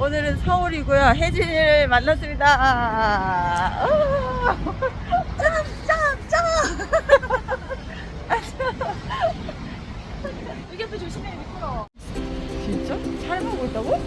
오늘은 서울이고요. 혜진이를 만났습니다. 오! 짱! 짱! 짱! 여기 앞에 조심해 미끄러. 진짜? 촬영하고 있다고?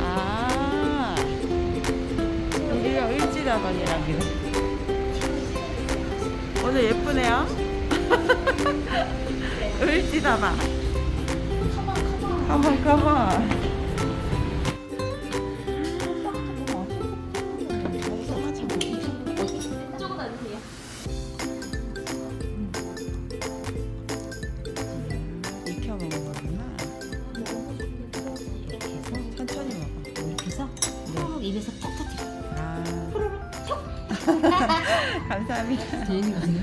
아 여기가 을지다방이랍니다 오늘 예쁘네요 을지다방 컴온 컴온 이쪽으로 감사합니다 재밌거든요.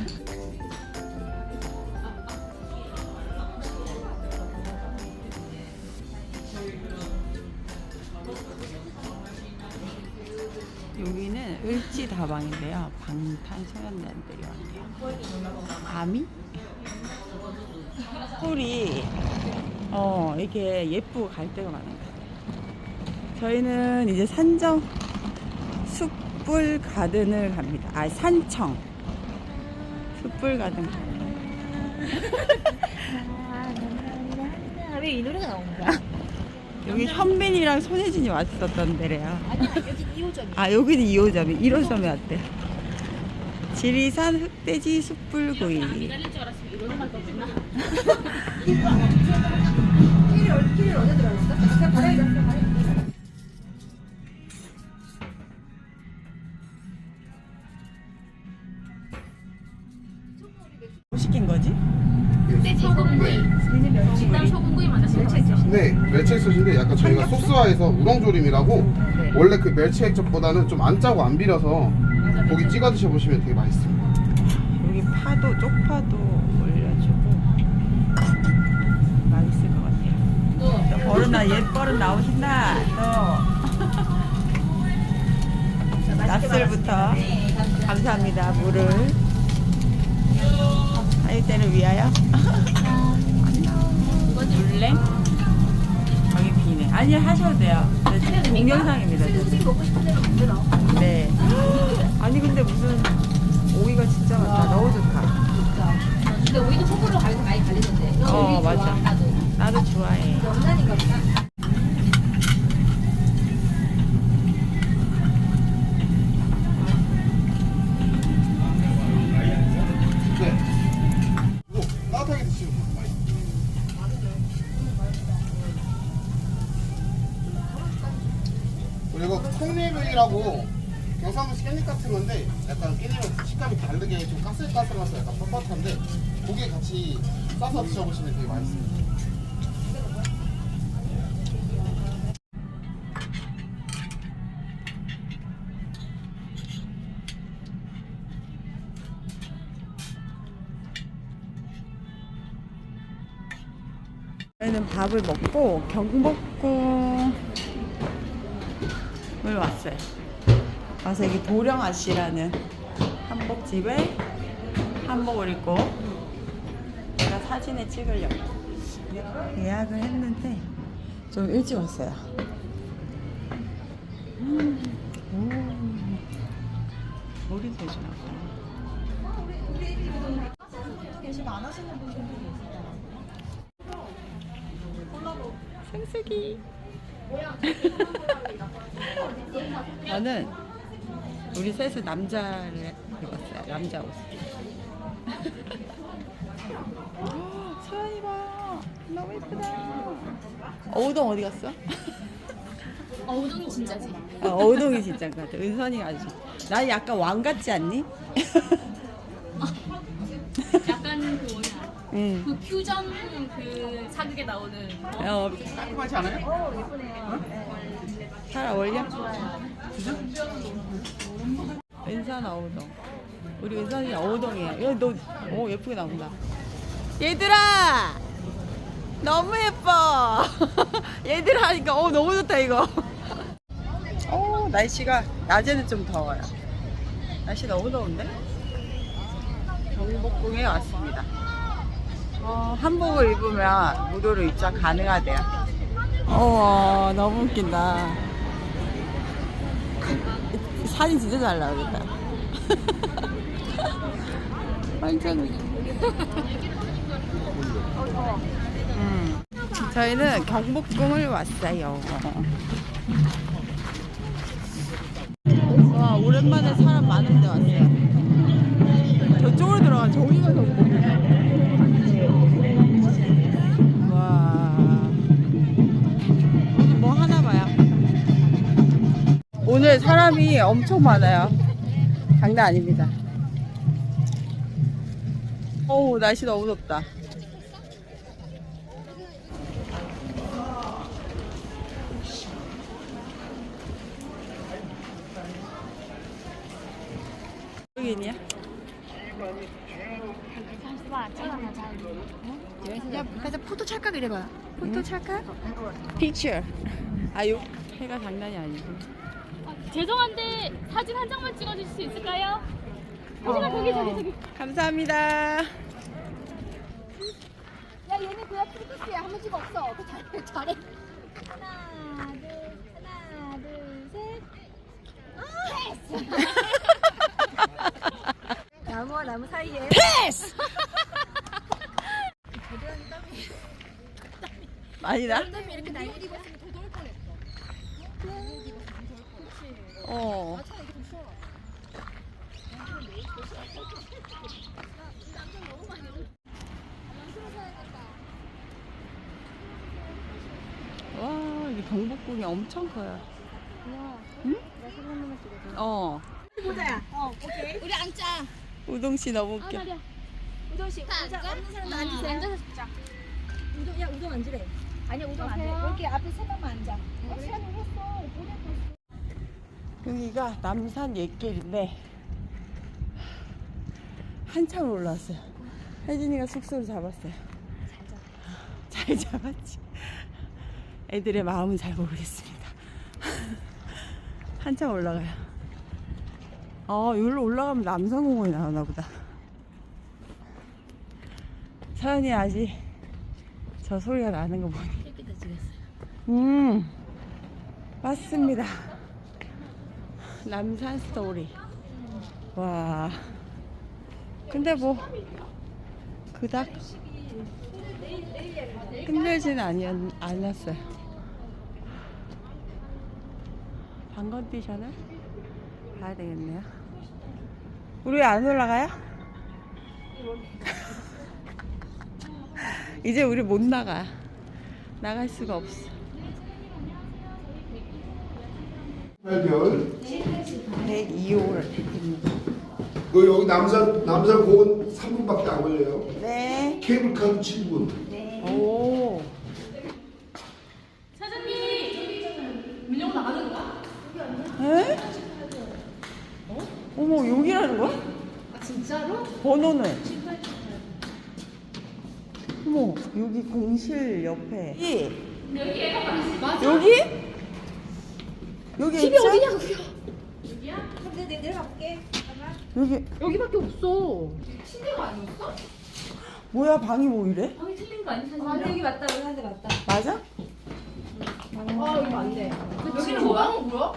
여기는 을지 다방인데요. 방탄소년단들이 왔네요. 아미? 꿀이 어 이게 예쁘고 갈 데가 많은 것 같아요. 저희는 이제 산정 숯불 가든을 갑니다. 아 산청 숯불 가든 갑니다. 왜이 노래가 나온 거야? 여기 현빈이랑 손혜진이 왔었던 데래요. 아니야 여기 2호점이야. 아 여기는 2호점이 1호점에 왔대. 지리산 흑돼지 숯불구이. 기다릴 줄 알았으면 이거만 떠주나? 뭐 저희가 소스화해서 우렁조림이라고 네. 원래 그 멸치 액젓보다는 좀 안 짜고 안 비려서 고기 찍어 드셔보시면 되게 맛있습니다. 여기 파도 쪽파도 올려주고 맛있을 것 같아요. 또너 버릇나 옛 버릇 나오신다. 또 낯설부터 감사합니다. 물을 하일 때를 위하여. 물냉. 아니 하셔도 돼요. 먹고 싶은 대로 만들어. 네. 아니 근데 무슨 오이가 진짜 많다. 너무 좋다. 맛있습니다. 저희는 밥을 먹고 경복궁을 왔어요. 와서 여기 도령 아 씨라는 한복집에 한복을 입고 사진에 찍으려고 예약을 했는데 좀 일찍 왔어요. 음, 오, 머리 대주나 보다. 생수기. 저는 우리 셋은 남자를 입었어요. 남자 옷. 소연이 봐. 너무 예쁘다. 어우동 어디 갔어? 어우동이 진짜지. 어, 어우동이 진짜 것 같아. 은선이가 아주. 난 약간 왕 같지 않니? 약간 그 뭐냐. 응. 그 퓨전 그 사극에 나오는 어, 깔끔하지 않아요? 잘 어울려? 은선 어우동. 우리 은선이 어우동이에요. 야, 너, 오, 예쁘게 나온다. 얘들아! 너무 예뻐! 얘들아 하니까, 어, 너무 좋다, 이거. 오, 날씨가, 낮에는 좀 더워요. 날씨 너무 더운데? 경복궁에 왔습니다. 어, 한복을 입으면 무도로 입장 가능하대요. 우와 너무 웃긴다 사진 진짜 잘 나오겠다 완전 음. 저희는 경복궁을 왔어요. 와 오랜만에 사람 많은데 왔어요. 저쪽으로 들어가 저기가 경복궁이야 와. 여기 뭐 하나 봐요? 오늘 사람이 엄청 많아요. 장난 아닙니다. 어우 날씨 너무 덥다 있냐? 야, 가서 포토 찰까 그래봐. 포토 찰까? 픽처 아유 해가 장난이 아니지 죄송한데 사진 한 장만 찍어주실 수 있을까요? 사진아 저기 저기 저기. 감사합니다 야 얘는 그냥 프리패스야 한 번씩 없어. 그 잘해 잘해. 하나 둘 하나 둘 셋. 패스. 나무와 나무 사이에. 패스! 많이 나? 땀이 이렇게 날리고 있으면 더 더울 뻔했어. 어. 와, 이 경복궁이 엄청 커요. 응? 어. 보자야. 어 오케이. 우리 앉자. 우동 씨 너무 아 웃겨. 말이야. 우동 씨 앉아. 없는 사람도 앉으세요. 앉아서 찍자. 우동 야 우동 앉으래. 아니야 우동 안 돼. 여기 앞에 세 명만 앉아. 어, 시간이 했어. 여기가 남산 옛길인데 한참 올라왔어요. 혜진이가 숙소를 잡았어요. 잘 잡았지. 애들의 마음은 잘 모르겠습니다. 한참 올라가요. 아, 여기로 올라가면 남산공원이 나오나 보다. 서연이 아직 저 소리가 나는 거 보니. 이렇게 다 찍었어요. 음, 맞습니다. 남산 스토리. 와. 근데 뭐, 그닥 힘들지는 아니, 않았어요. 방 컨디션을 봐야 되겠네요. 우리 왜 안 올라가요? 이제 우리 못 나가. 나갈 수가 없어. 8개월. 102호를. 그 여기 남산 남산 공원 3분밖에 안 걸려요. 네. 케이블카도 7분. 오. 여기라는 거야? 아 진짜로? 번호는? 어머 여기 공실 옆에 여기 여기? 여기 집이 어디냐고요? 근데 내가 내려가 볼게. 여기 여기밖에 없어. 뭐야 방이 뭐 이래? 방이 틀린 거 아니야? 아, 여기 맞다. 여기 한대 맞다. 맞아? 아, 여기 안 돼. 여기는 뭐야? 뭐야?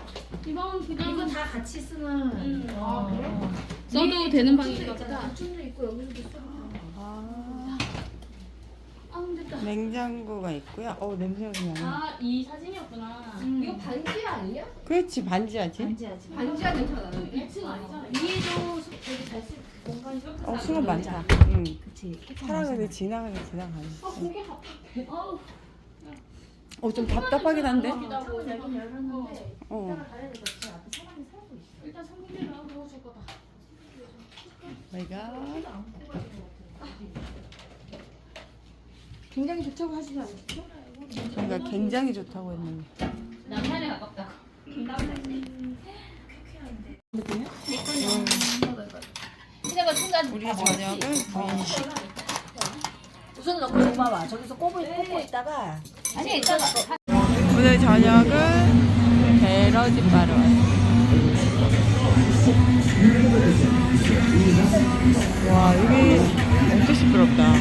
이 방은 그냥 이거 다 같이 쓰는. 아, 그래? 써도 되는 방인가 보다. 춤도 있고 여기서도 써. 아, 아, 근데 또 냉장고가 있고요. 어 냄새가 나네. 아, 이 사진이었구나. 이거 반지 아니야? 그렇지 반지하지. 반지하지. 반지하 냄새가 나는데? 2층 아니잖아. 위에도 수- 되게 잘 쓸, 공간이 어 수건 많다. 응. 그치. 사람들이 지나가게 지나가네. 아, 고개 답답해. 어우, 어 좀 답답하긴 한데. 어. 일단 성민이를 거다. 내가 굉장히 좋다고 하시지 않았어? 그러니까 굉장히 좋다고 했는데. 남산에 가깝다고. 이제가 순간 우리 저녁은. 우선 넣고 뽑아봐. 저기서 꼽고, 꼽고 있다가 오늘 저녁은 베러집바로 왔어요. 와 여기 엄청 시끄럽다.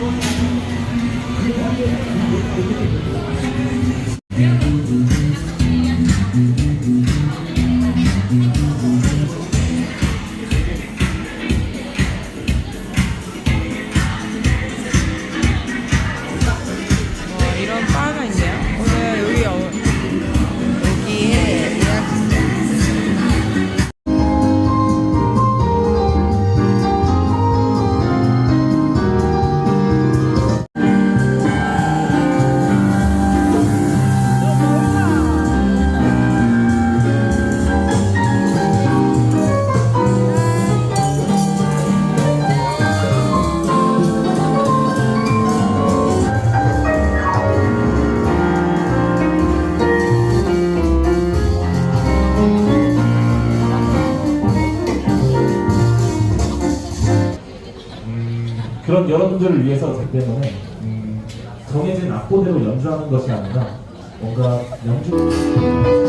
그런 여러분들을 위해서기 때문에 음, 정해진 악보대로 연주하는 것이 아니라 뭔가 연주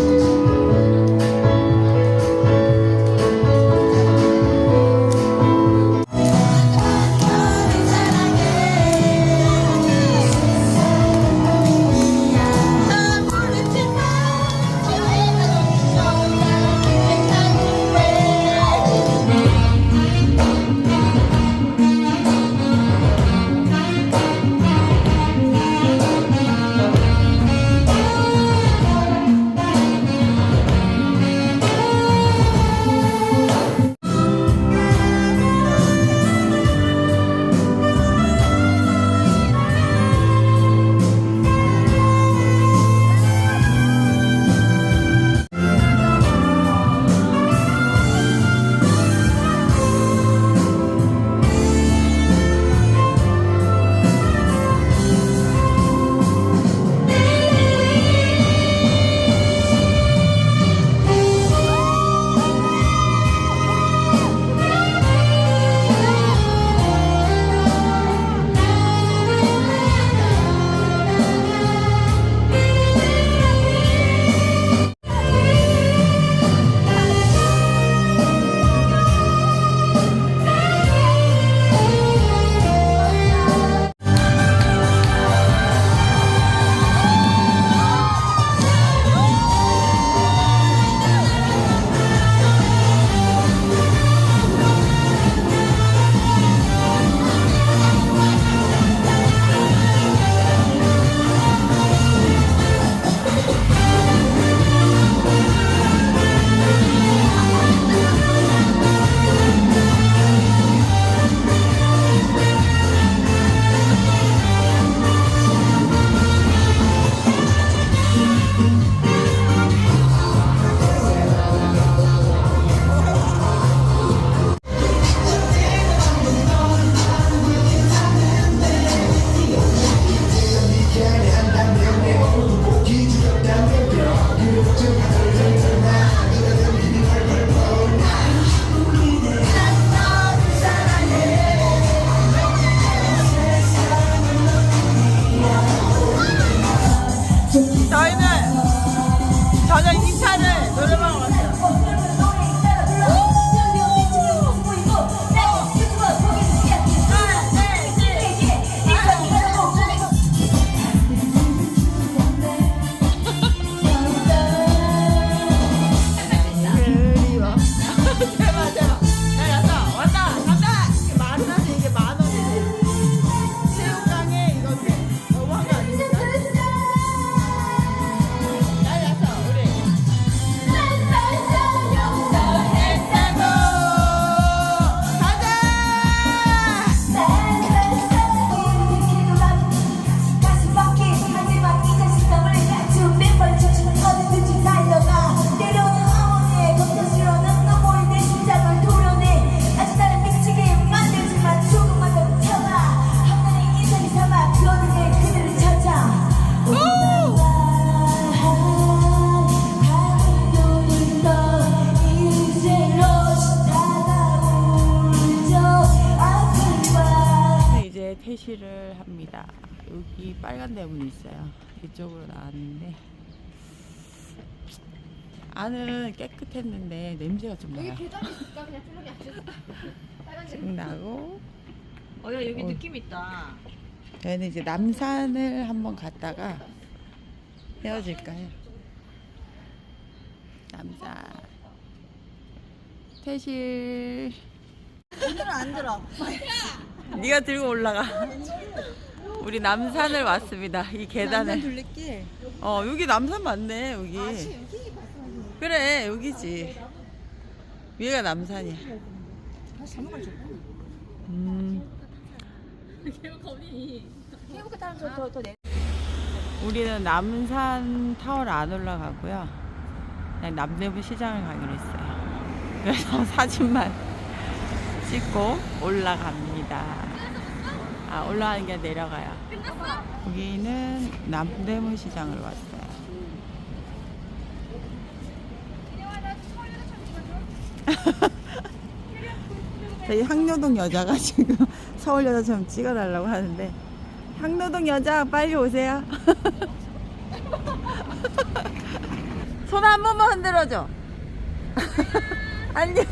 빨간 대문이 있어요. 이쪽으로 나왔는데 안은 깨끗했는데 냄새가 좀 나요. 계단이 있을까? 그냥 쭈르기 앉아서. 빨간 색. 좀 나고 어, 야, 여기 어. 느낌 있다. 저희는 이제 남산을 한번 갔다가 헤어질까요? 남산 퇴실 오늘은 안 들어. 네가 들고 올라가. 우리 남산을 왔습니다. 이 계단을. 둘레길. 어 여기 남산 맞네 여기. 그래 여기지. 위가 남산이야. 음. 케이블카 타면 더, 더, 더 내. 우리는 남산 타워를 안 올라가고요. 그냥 남대문 시장을 가기로 했어요. 그래서 사진만 찍고 올라갑니다. 아 올라가는 게 내려가요. 여기는 남대문 시장을 왔어요. 저희 항로동 여자가 지금 서울 여자처럼 찍어달라고 하는데 향로동 여자 빨리 오세요. 손 한 번만 흔들어줘. 안녕.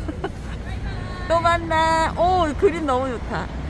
또 만나. 오 그림 너무 좋다.